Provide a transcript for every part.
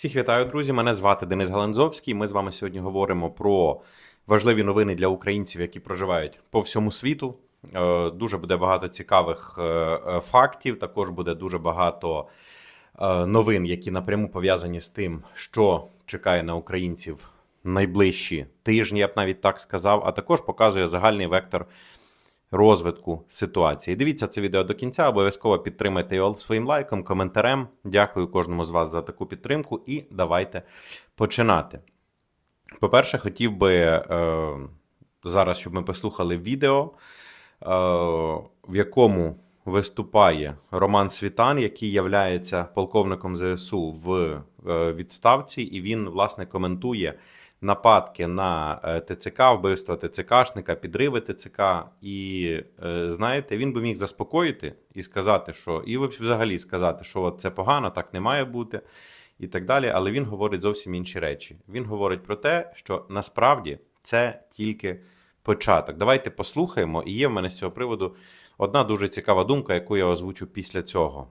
Всіх вітаю, друзі. Мене звати Денис Галанзовський. Ми з вами сьогодні говоримо про важливі новини для українців, які проживають по всьому світу. Е, Дуже буде багато цікавих е, е, фактів. Також буде дуже багато новин, які напряму пов'язані з тим, що чекає на українців найближчі тижні, я б навіть так сказав. А також показує загальний вектор розвитку ситуації. Дивіться це відео до кінця, обов'язково підтримайте його своїм лайком, коментарем. Дякую кожному з вас за таку підтримку, і давайте починати. По-перше, хотів би е, зараз, щоб ми послухали відео, е, в якому виступає Роман Світан, який є полковником ЗСУ в е, відставці, і він, власне, коментує нападки на е, ТЦК, вбивство ТЦКшника, підриви ТЦК. І е, знаєте, він би міг заспокоїти і сказати, що і взагалі сказати, що от це погано, так не має бути, і так далі. Але він говорить зовсім інші речі. Він говорить про те, що насправді це тільки початок. Давайте послухаємо. І є в мене з цього приводу одна дуже цікава думка, яку я озвучу після цього.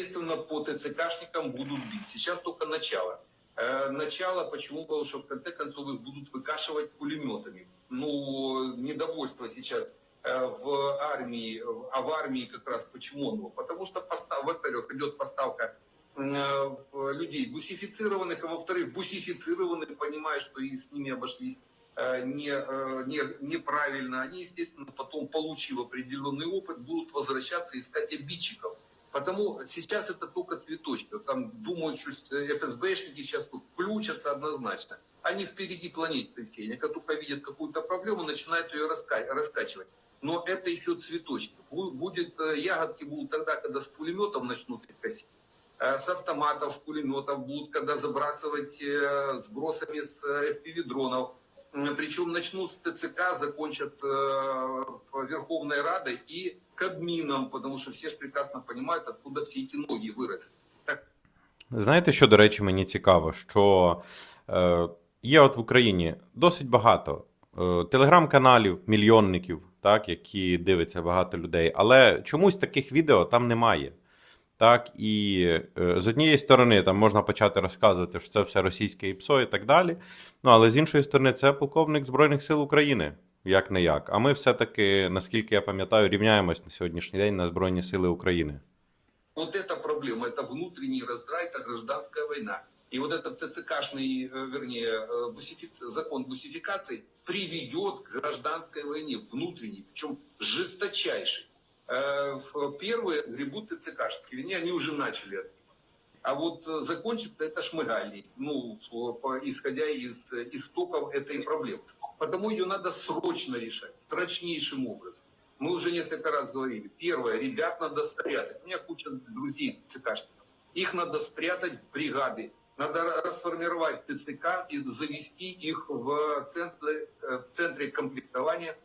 Естественно, по ТЦКшникам будут бить. Сейчас только начало. Э, начало, почему? Потому что в конце концов их будут выкашивать пулеметами. Ну, недовольство сейчас э, в армии, а в армии как раз почему? Ну, потому что, во-первых, идет поставка э, людей бусифицированных, а во-вторых, бусифицированные, понимая, что и с ними обошлись не, не, неправильно, они, естественно, потом, получив определенный опыт, будут возвращаться искать обидчиков. Потому сейчас это только цветочки. Там думают, что ФСБшники сейчас тут включатся однозначно. Они впереди планеты все. Они как только видят какую-то проблему, начинают ее раска- раскачивать. Но это еще цветочки. Бу- Будет, э, ягодки будут тогда, когда с пулеметов начнут их косить. Э, С автоматов, с пулеметов будут, когда забрасывать э, сбросами с FPV-дронов. Причем начнут с ТЦК, закончат э, Верховной Радой и Кабмином, потому что все же прекрасно понимают, откуда все эти ноги выросли. Так, Знаєте, що, до речі, мені цікаво, що е, є от в Україні досить багато е, телеграм-каналів, мільйонників, так, які дивиться багато людей, але чомусь таких відео там немає. Так, і е, з однієї сторони там можна почати розказувати, що це все російське ІПСО і так далі. Ну, але з іншої сторони, це полковник Збройних сил України, як не як. А ми все-таки, наскільки я пам'ятаю, рівняємось на сьогоднішній день на Збройні Сили України. Вот эта проблема, это внутренний раздрай, это гражданская война. И вот этот ТЦКшный, э, вернее, э, бусифиц- закон бусификации приведет к гражданской войне, внутренней, причем жесточайшей. Э, Первые гребут ТЦКшники, вернее, они уже начали. А вот э, закончится это шмыгальник, ну, исходя из э, истоков этой проблемы. Потому ее надо срочно решать, срочнейшим образом. Мы уже несколько раз говорили. Первое, ребят надо спрятать. У меня куча друзей ЦКшников. Их надо спрятать в бригады. Надо расформировать ТЦК и завести их в центре, э, в центре комплектования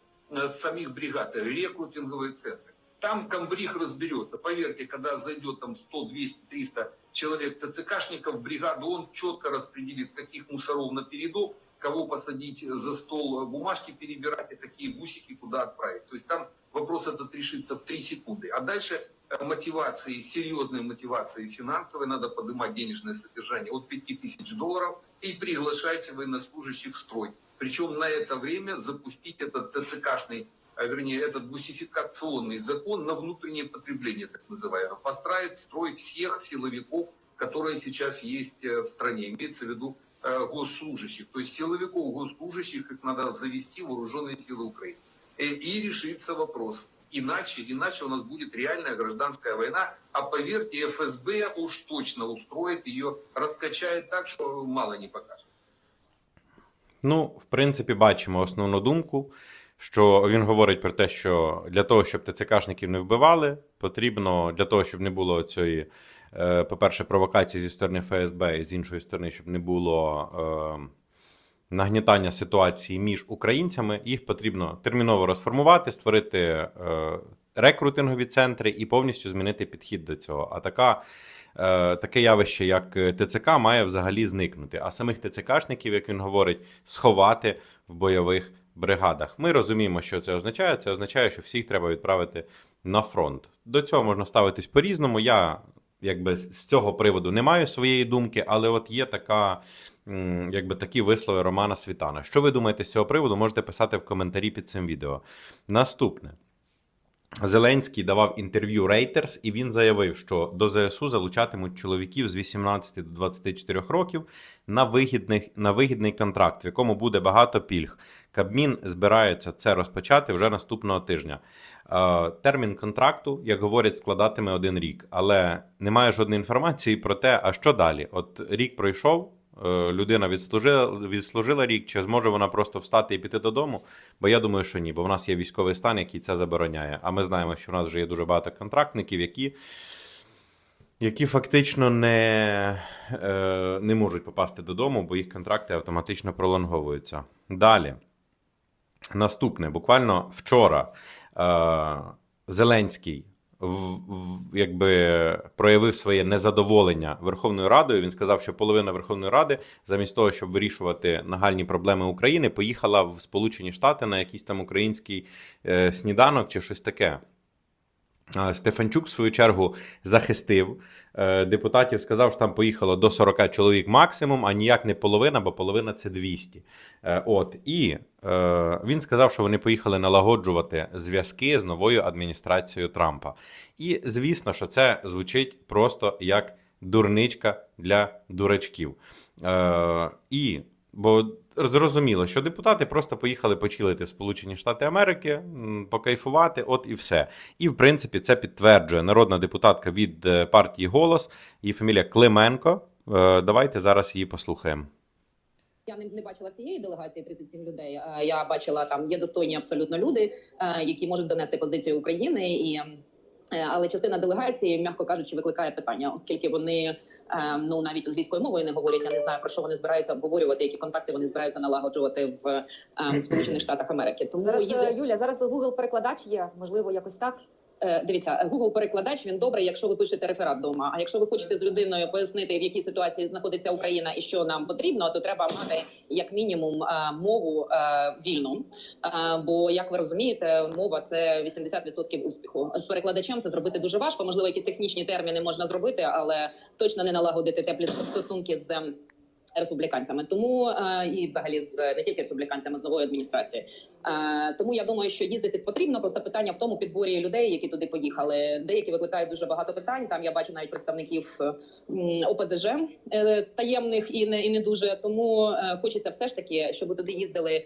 самих бригад, рекрутинговые центры. Там комбриг разберется. Поверьте, когда зайдет там 100, 200, 300 человек ТЦКшников в бригаду, он четко распределит, каких мусоров на передок, кого посадить за стол бумажки перебирать и какие бусики куда отправить. То есть там вопрос этот решится в 3 секунды. А дальше э, мотивации, серьезной мотивации финансовой, надо поднимать денежное содержание от 5000 долларов и приглашать военнослужащих в строй. Причем на это время запустить этот ТЦКшный, вернее, этот бусификационный закон на внутреннее потребление, так называемое. Построить строй всех силовиков, которые сейчас есть э, в стране. Имеется в виду э, госслужащих. То есть силовиков, госслужащих, их надо завести в вооруженные силы Украины. Э, И решится вопрос. Иначе, иначе у нас будет реальная гражданская война. А поверьте, ФСБ уж точно устроит ее, раскачает так, что мало не покажет. Ну, в принципі, бачимо основну думку, що він говорить про те, що для того, щоб ТЦКшників не вбивали, потрібно для того, щоб не було цієї, е, по-перше, провокації зі сторони ФСБ, і з іншої сторони, щоб не було е, нагнітання ситуації між українцями, їх потрібно терміново розформувати, створити е, рекрутингові центри і повністю змінити підхід до цього. А така таке явище, як ТЦК, має взагалі зникнути. А самих ТЦКшників, як він говорить, сховати в бойових бригадах. Ми розуміємо, що це означає. Це означає, що всіх треба відправити на фронт. До цього можна ставитись по-різному. Я якби з цього приводу не маю своєї думки, але от є така, якби такі вислови Романа Світана. Що ви думаєте з цього приводу? Можете писати в коментарі під цим відео. Наступне. Зеленський давав інтерв'ю Reuters, і він заявив, що до ЗСУ залучатимуть чоловіків з 18 до 24 років на, вигідних, на вигідний контракт, в якому буде багато пільг. Кабмін збирається це розпочати вже наступного тижня. Е, Термін контракту, як говорять, складатиме один рік, але немає жодної інформації про те, а що далі. От рік пройшов. е, Людина відслужила, відслужила рік, чи зможе вона просто встати і піти додому? Бо я думаю, що ні, бо в нас є військовий стан, який це забороняє. А ми знаємо, що в нас вже є дуже багато контрактників, які, які фактично не, е, не можуть попасти додому, бо їх контракти автоматично пролонговуються. Далі. Наступне, буквально вчора е, Зеленський в, якби проявив своє незадоволення Верховною Радою. Він сказав, що половина Верховної Ради, замість того, щоб вирішувати нагальні проблеми України, поїхала в Сполучені Штати на якийсь там український е, сніданок чи щось таке. Стефанчук, в свою чергу, захистив е, депутатів, сказав, що там поїхало до 40 чоловік максимум, а ніяк не половина, бо половина це 200. Е, От і е, він сказав, що вони поїхали налагоджувати зв'язки з новою адміністрацією Трампа. І звісно, що це звучить просто як дурничка для дурачків. І бо зрозуміло, що депутати просто поїхали почилити в Сполучені Штати Америки, покайфувати, от і все. І в принципі це підтверджує народна депутатка від е, партії Голос, її фамілія Клименко. Е, Давайте зараз її послухаємо. Я не, бачила всієї делегації 37 людей. Я бачила там є достойні абсолютно люди, е, які можуть донести позицію України і. Е, Але частина делегації, м'яко кажучи, викликає питання, оскільки вони е, ну навіть англійською мовою не говорять. Я не знаю про що вони збираються обговорювати, які контакти вони збираються налагоджувати в е, Сполучених Штатах Америки. Тому Зараз їде- е, Юля, зараз Google перекладач є, можливо, якось так. Е, Дивіться, Google перекладач він добрий, якщо ви пишете реферат. А якщо ви хочете з людиною пояснити, в якій ситуації знаходиться Україна і що нам потрібно, то треба мати як мінімум е, мову е, вільну. Бо як ви розумієте, мова це 80% успіху. З перекладачем це зробити дуже важко. Можливо, якісь технічні терміни можна зробити, але точно не налагодити теплі стосунки з. Республіканцями, тому е, і взагалі з не тільки республіканцями з нової адміністрації. Е, тому я думаю, що їздити потрібно. Просто питання в тому підборі людей, які туди поїхали. Деякі викликають дуже багато питань. Там я бачу навіть представників е, ОПЗЖ таємних і не і не дуже. Тому хочеться все ж таки, щоб туди їздили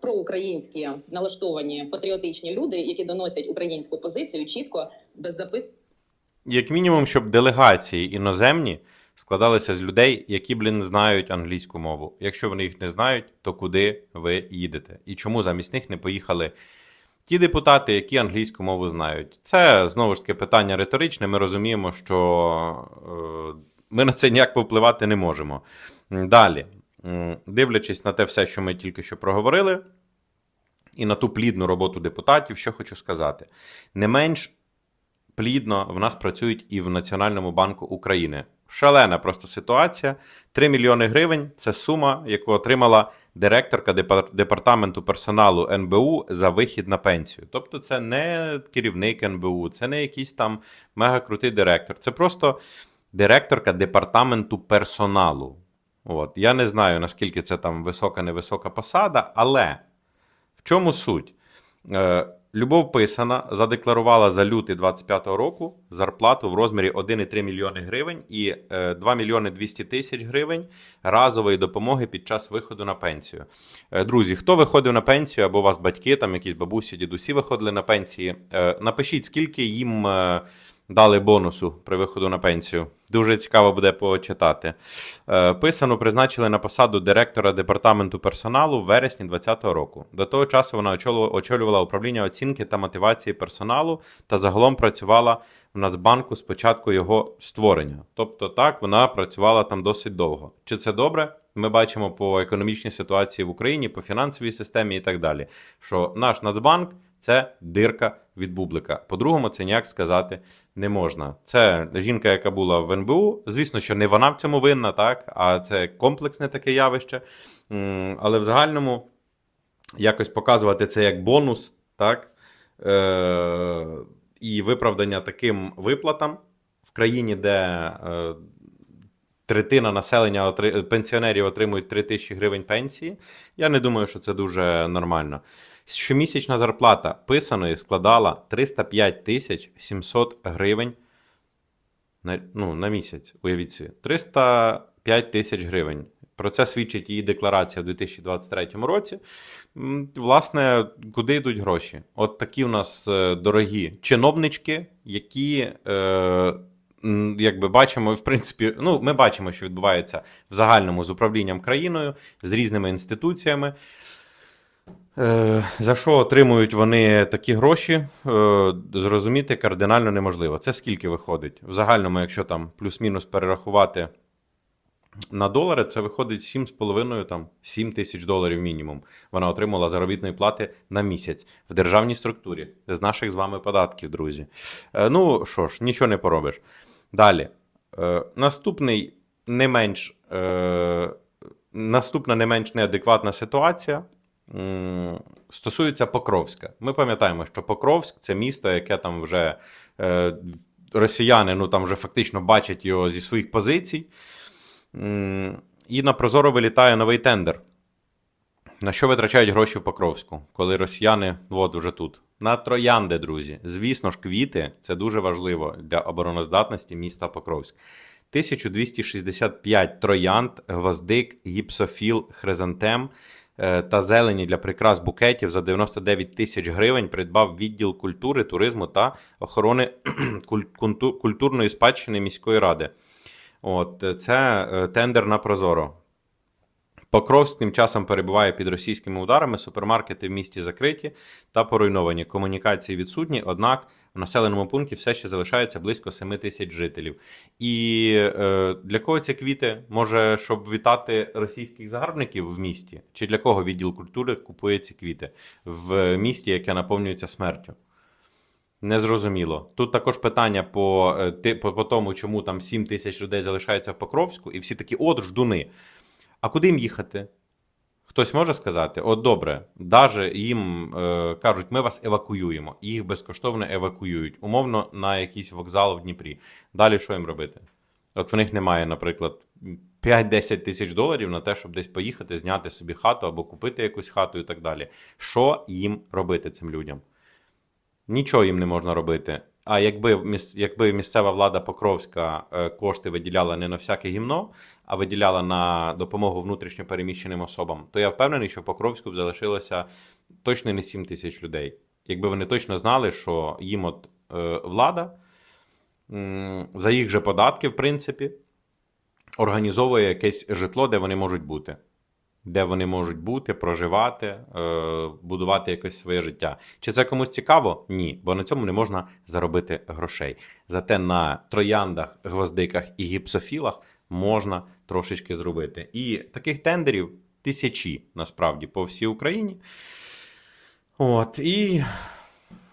проукраїнські налаштовані патріотичні люди, які доносять українську позицію чітко без запит. Як мінімум, щоб делегації іноземні складалися з людей, які, блін, знають англійську мову. Якщо вони їх не знають, то куди ви їдете? І чому замість них не поїхали ті депутати, які англійську мову знають? Це знову ж таки питання риторичне. Ми розуміємо, що е, ми на це ніяк повпливати не можемо. Далі, дивлячись на те все, що ми тільки що проговорили, і на ту плідну роботу депутатів, що хочу сказати. Не менш плідно в нас працюють і в Національному банку України. Шалена просто ситуація. 3 мільйони гривень це сума, яку отримала директорка департаменту персоналу НБУ за вихід на пенсію. Тобто, це не керівник НБУ, це не якийсь там мегакрутий директор. Це просто директорка департаменту персоналу. От. Я не знаю, наскільки це там висока-невисока посада, але в чому суть? Е, Любов Писана задекларувала за лютий 25-го року зарплату в розмірі 1,3 мільйони гривень і е, 2 мільйони 200 тисяч гривень разової допомоги під час виходу на пенсію. Е, Друзі, хто виходив на пенсію, або у вас батьки, там якісь бабусі, дідусі виходили на пенсії, е, напишіть, скільки їм е, дали бонусу при виходу на пенсію. Дуже цікаво буде почитати. Е, Писану призначили на посаду директора департаменту персоналу в вересні 2020 року. До того часу вона очолювала, очолювала управління оцінки та мотивації персоналу та загалом працювала в Нацбанку з початку його створення. Тобто, так вона працювала там досить довго. Чи це добре? Ми бачимо по економічній ситуації в Україні, по фінансовій системі і так далі. Що наш Нацбанк це дирка від бублика. По-другому, це ніяк сказати не можна. Це жінка, яка була в НБУ. Звісно, що не вона в цьому винна, так, а це комплексне таке явище. Але в загальному якось показувати це як бонус, так, е- і виправдання таким виплатам. в країні, де е, третина населення отри- пенсіонерів отримують 3 тисячі гривень пенсії, я не думаю, що це дуже нормально. Щомісячна зарплата писаної складала 305 тисяч 700 гривень на, ну, на місяць. Уявіть собі. 305 тисяч гривень. Про це свідчить її декларація в 2023 році. Власне, куди йдуть гроші? От такі у нас е, дорогі чиновнички, які. Е, Якби бачимо, в принципі, ну ми бачимо, що відбувається в загальному з управлінням країною, з різними інституціями. Е, За що отримують вони такі гроші, е, зрозуміти кардинально неможливо. Це скільки виходить? В загальному, якщо там плюс-мінус перерахувати на долари, це виходить 7,5 там 7 тисяч доларів мінімум. Вона отримала заробітної плати на місяць в державній структурі з наших з вами податків, друзі. Е, Ну що ж, нічого не поробиш. Далі. Наступний не менш. Наступна не менш неадекватна ситуація стосується Покровська. Ми пам'ятаємо, що Покровськ це місто, яке там вже е, росіяни ну, там вже фактично бачать його зі своїх позицій. І на Прозоро вилітає новий тендер. На що витрачають гроші в Покровську, коли росіяни от вже тут? На троянди, друзі. Звісно ж, квіти це дуже важливо для обороноздатності міста Покровськ. 1265 троянд, гвоздик, гіпсофіл, хризантем та зелені для прикрас букетів за 99 тисяч гривень придбав відділ культури, туризму та охорони культурної спадщини міської ради. От е, це е, тендер на Прозоро. Покровськ тим часом перебуває під російськими ударами, супермаркети в місті закриті та поруйновані. Комунікації відсутні, однак в населеному пункті все ще залишається близько 7 тисяч жителів. І е, для кого ці квіти? Може, щоб вітати російських загарбників в місті? Чи для кого відділ культури купує ці квіти в місті, яке наповнюється смертю? Незрозуміло. Тут також питання по, е, по, по тому, чому там 7 тисяч людей залишається в Покровську, і всі такі, от ждуни. А куди їм їхати? Хтось може сказати: от добре, даже їм е, кажуть, ми вас евакуюємо, їх безкоштовно евакуюють, умовно, на якийсь вокзал в Дніпрі. Далі що їм робити? От в них немає, наприклад, 5-10 тисяч доларів на те, щоб десь поїхати, зняти собі хату або купити якусь хату і так далі. Що їм робити цим людям? Нічого їм не можна робити. А якби, міс- якби місцева влада Покровська е, кошти виділяла не на всяке гімно, а виділяла на допомогу внутрішньо переміщеним особам, то я впевнений, що в Покровську б залишилося точно не 7 тисяч людей. Якби вони точно знали, що їм от е, влада м, за їх же податки, в принципі, організовує якесь житло, де вони можуть бути. Де вони можуть бути, проживати, е, будувати якесь своє життя. Чи це комусь цікаво? Ні, бо на цьому не можна заробити грошей. Зате на трояндах, гвоздиках і гіпсофілах можна трошечки зробити. І таких тендерів тисячі насправді по всій Україні. От, і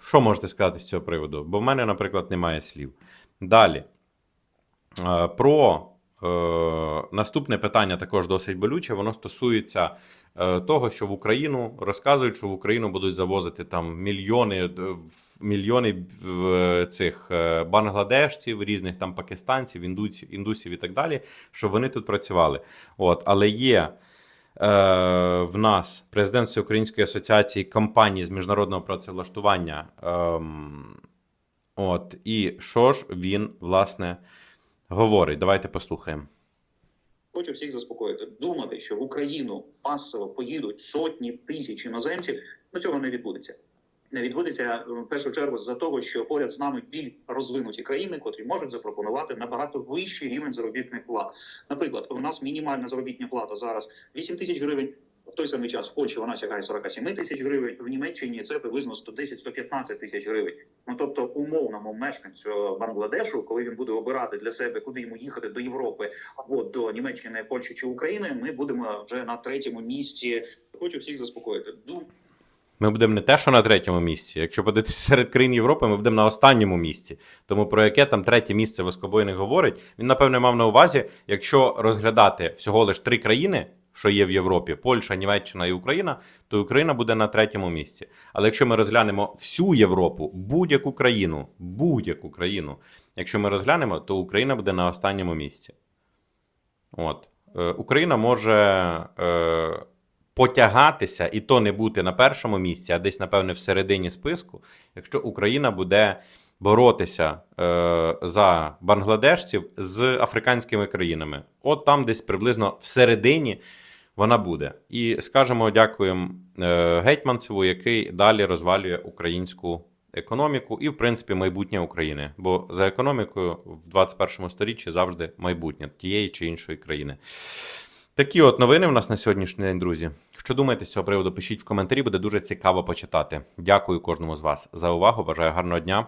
що можете сказати з цього приводу? Бо в мене, наприклад, немає слів. Далі. Е, Про наступне питання також досить болюче. Воно стосується е, того, що в Україну розказують, що в Україну будуть завозити там мільйони, е, мільйони е, цих е, бангладешців, різних там пакистанців, індусів, індусів і так далі, щоб вони тут працювали. От, але є е, в нас президент Всеукраїнської асоціації компаній з міжнародного працевлаштування. ем, От, і що ж він, власне, говорить? Давайте послухаємо. Хочу всіх заспокоїти. Думати, що в Україну масово поїдуть сотні тисяч іноземців, ну цього не відбудеться. Не відбудеться е, в першу чергу за того, що поряд з нами більш розвинуті країни, котрі можуть запропонувати набагато вищий рівень заробітних плат. Наприклад, у нас мінімальна заробітня плата зараз 8 тисяч гривень. В той самий час в Польщі вона сягає 47 тисяч гривень. В Німеччині це приблизно 110-115 тисяч гривень. Ну тобто, умовному мешканцю Бангладешу, коли він буде обирати для себе, куди йому їхати до Європи або до Німеччини, Польщі чи України, ми будемо вже на третьому місці. Хочу всіх заспокоїти. Дум Ми будемо не те, що на третьому місці. Якщо подивитися серед країн Європи, ми будемо на останньому місці. Тому про яке там третє місце воскобойник говорить, він, напевне, мав на увазі, якщо розглядати всього лише три країни, що є в Європі, Польща, Німеччина і Україна, то Україна буде на третьому місці. Але якщо ми розглянемо всю Європу, будь-яку країну, будь-яку країну, якщо ми розглянемо, то Україна буде на останньому місці. От. Е, Україна може е, потягатися і то не бути на першому місці, а десь, напевне, всередині списку, якщо Україна буде боротися е, за бангладешців з африканськими країнами. От там десь приблизно всередині вона буде. І скажемо дякуємо е, Гетьманцеву, який далі розвалює українську економіку і, в принципі, майбутнє України. Бо за економікою в 21 сторіччі завжди майбутнє тієї чи іншої країни. Такі от новини в нас на сьогоднішній день, друзі. Що думаєте з цього приводу? Пишіть в коментарі, буде дуже цікаво почитати. Дякую кожному з вас за увагу. Бажаю гарного дня